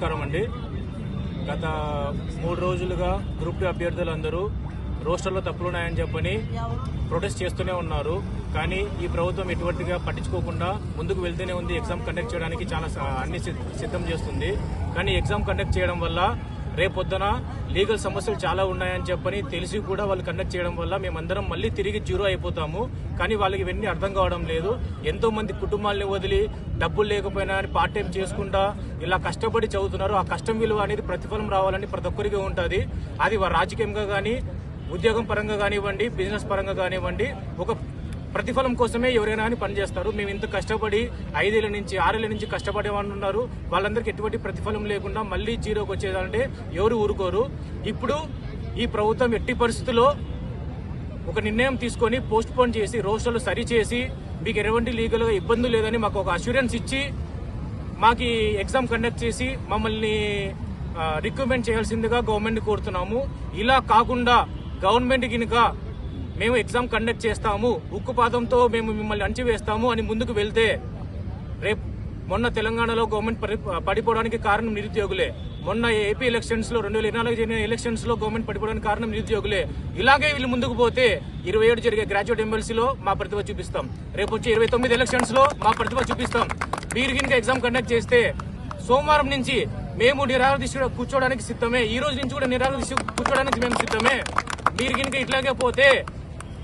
నమస్కారం అండి. గత మూడు రోజులుగా గ్రూప్ టూ అభ్యర్థులందరూ రోస్టర్లో తప్పులున్నాయని చెప్పని ప్రొటెస్ట్ చేస్తూనే ఉన్నారు. కానీ ఈ ప్రభుత్వం ఎటువంటిగా పట్టించుకోకుండా ముందుకు వెళ్తూనే ఉంది. ఎగ్జామ్ కండక్ట్ చేయడానికి చాలా అన్ని సిద్ధ- సిద్ధం చేస్తుంది. కానీ ఎగ్జామ్ కండక్ట్ చేయడం వల్ల రేపొద్దున లీగల్ సమస్యలు చాలా ఉన్నాయని చెప్పని తెలిసి కూడా వాళ్ళు కండక్ట్ చేయడం వల్ల మేమందరం మళ్ళీ తిరిగి జీరో అయిపోతాము. కానీ వాళ్ళకి ఇవన్నీ అర్థం కావడం లేదు. ఎంతో మంది కుటుంబాలని వదిలి డబ్బులు లేకపోయినా అని పార్ట్ టైం చేసుకుంటా ఇలా కష్టపడి చదువుతున్నారు. ఆ కష్టం విలువ అనేది ప్రతిఫలం రావాలని ప్రతి ఒక్కరికి ఉంటుంది. అది రాజకీయంగా కానీ ఉద్యోగం పరంగా కానివ్వండి బిజినెస్ పరంగా కానివ్వండి ఒక ప్రతిఫలం కోసమే ఎవరైనా అని పనిచేస్తారు మేము ఇంత కష్టపడి ఐదేళ్ళ నుంచి ఆరేళ్ళ నుంచి కష్టపడే వాళ్ళు ఉన్నారు. వాళ్ళందరికీ ఎటువంటి ప్రతిఫలం లేకుండా మళ్ళీ జీరోకి వచ్చేదంటే ఎవరు ఊరుకోరు. ఇప్పుడు ఈ ప్రభుత్వం ఎట్టి పరిస్థితుల్లో ఒక నిర్ణయం తీసుకొని పోస్ట్ పోన్ చేసి రోస్టర్లు సరిచేసి మీకు ఎటువంటి లీగల్గా ఇబ్బంది లేదని మాకు ఒక అష్యూరెన్స్ ఇచ్చి మాకు ఎగ్జామ్ కండక్ట్ చేసి మమ్మల్ని రిక్రూట్మెంట్ చేయాల్సిందిగా గవర్నమెంట్ కోరుతున్నాము. ఇలా కాకుండా గవర్నమెంట్ గినుక మేము ఎగ్జామ్ కండక్ట్ చేస్తాము ఉక్కుపాతంతో మేము మిమ్మల్ని అణచివేస్తాము అని ముందుకు వెళ్తే రేపు మొన్న తెలంగాణలో గవర్నమెంట్ పడి- పడిపోవడానికి కారణం నిరుద్యోగులే. మొన్న ఏపీ ఎలక్షన్స్లో రెండు వేల ఇరవై నాలుగు జరిగిన ఎలక్షన్స్లో గవర్నమెంట్ పడిపోవడానికి కారణం నిరుద్యోగులే. ఇలాగే వీళ్ళు ముందుకు పోతే ఇరవై ఏడు జరిగే గ్రాడ్యుయేట్ ఎమ్మెల్సీలో మా ప్రతిభ చూపిస్తాం. రేపు వచ్చే ఇరవై తొమ్మిది ఎలక్షన్స్లో మా ప్రతిభ చూపిస్తాం. మీరు కనుక ఎగ్జామ్ కండక్ట్ చేస్తే సోమవారం నుంచి మేము నిరాహార కూర్చోవడానికి సిద్ధమే. ఈ రోజు నుంచి కూడా నిరాహార కూర్చోవడానికి మేము సిద్ధమే. మీరు కనుక ఇట్లాగే పోతే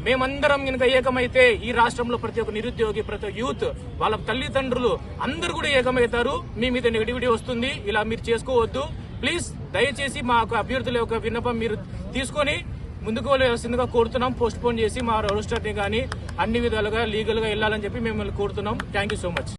మేమందరం కనుక ఏకమైతే ఈ రాష్ట్రంలో ప్రతి ఒక్క నిరుద్యోగి ప్రతి యూత్ వాళ్ళ తల్లిదండ్రులు అందరూ కూడా ఏకమవుతారు. మీ మీద నెగిటివిటీ వస్తుంది. ఇలా మీరు చేసుకోవద్దు. ప్లీజ్ దయచేసి మా అభ్యర్థుల యొక్క విన్నపం మీరు తీసుకొని ముందుకు వెళ్ళవలసిందిగా కోరుతున్నాం. పోస్ట్ పోన్ చేసి మా రోస్టర్ని కానీ అన్ని విధాలుగా లీగల్గా వెళ్ళాలని చెప్పి మిమ్మల్ని కోరుతున్నాం. Thank you so much.